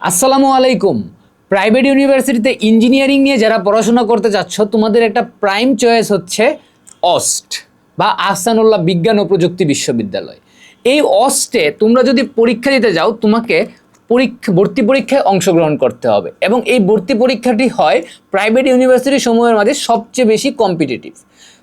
আসসালামু আলাইকুম। প্রাইভেট ইউনিভার্সিটিতে ইঞ্জিনিয়ারিং নিয়ে যারা পড়াশোনা করতে চাচ্ছ তোমাদের একটা প্রাইম চয়েস হচ্ছে অস্ট বা আহসানুল্লাহ বিজ্ঞান ও প্রযুক্তি বিশ্ববিদ্যালয়। এই অস্টে তোমরা যদি পরীক্ষা দিতে যাও, তোমাকে পরীক্ষা, ভর্তি পরীক্ষায় অংশগ্রহণ করতে হবে। এবং এই ভর্তি পরীক্ষাটি হয় প্রাইভেট ইউনিভার্সিটি সমূহের মাঝে সবচেয়ে বেশি কম্পিটিটিভ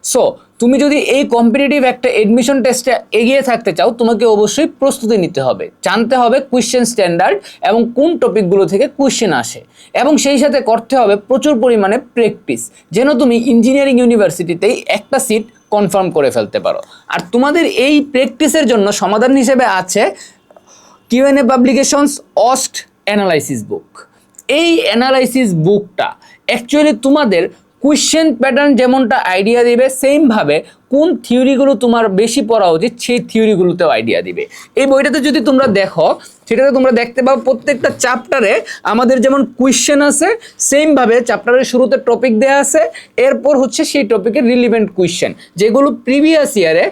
সো তুমি যদি এই কম্পিটিটিভ একটা এডমিশন টেস্টে এগিয়ে থাকতে চাও, তোমাকে অবশ্যই প্রস্তুতি নিতে হবে। জানতে হবে কোয়েশ্চেন স্ট্যান্ডার্ড এবং কোন টপিকগুলো থেকে কোয়েশ্চেন আসে। এবং সেই সাথে করতে হবে প্রচুর পরিমাণে প্র্যাকটিস যেন তুমি ইঞ্জিনিয়ারিং ইউনিভার্সিটিতেই একটা সিট কনফার্ম করে ফেলতে পারো। আর তোমাদের এই প্র্যাকটিসের জন্য সমাধান হিসেবে আছে কিউএনএ পাবলিকেশনস অস্ট অ্যানালাইসিস বুক এই অ্যানালাইসিস বুকটা অ্যাকচুয়ালি তোমাদের কোয়েশ্চেন প্যাটার্ন যেমনটা আইডিয়া দিবে সেমভাবে কোন থিওরিগুলো তোমার বেশি পড়া উচিত, সেই থিওরিগুলোতেও আইডিয়া দিবে। এই বইটাতে যদি তোমরা দেখো, সেটাতে তোমরা দেখতে পাও প্রত্যেকটা চ্যাপ্টারে আমাদের যেমন কোয়েশ্চেন আছে সেমভাবে চ্যাপ্টারের শুরুতে টপিক দেওয়া আছে, এরপর হচ্ছে সেই টপিকের রিলিভেন্ট কোয়েশ্চেন যেগুলো প্রিভিয়াস ইয়ারে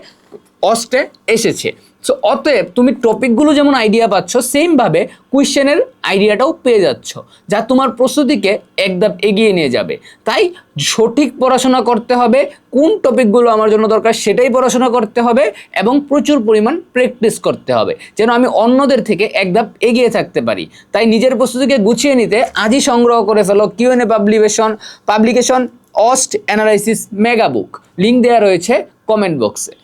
অস্টে এসেছে। সো অতএব তুমি টপিকগুলো যেমন আইডিয়া পাচ্ছ সেমভাবে কোয়েশ্চেনের আইডিয়াটাও পেয়ে যাচ্ছ, যা তোমার প্রস্তুতিকে একদম এগিয়ে নিয়ে যাবে। তাই সঠিক পড়াশোনা করতে হবে, কোন টপিকগুলো আমার জন্য দরকার সেটাই পড়াশোনা করতে হবে এবং প্রচুর পরিমাণ প্র্যাকটিস করতে হবে, যেন আমি অন্যদের থেকে একদম এগিয়ে থাকতে পারি। তাই নিজের প্রস্তুতিকে গুছিয়ে নিতে আজই সংগ্রহ করে ফেলো কিউএনএ পাবলিকেশন পাবলিকেশন অস্ট অ্যানালাইসিস মেগা বুক লিঙ্ক দেওয়া রয়েছে কমেন্ট বক্সে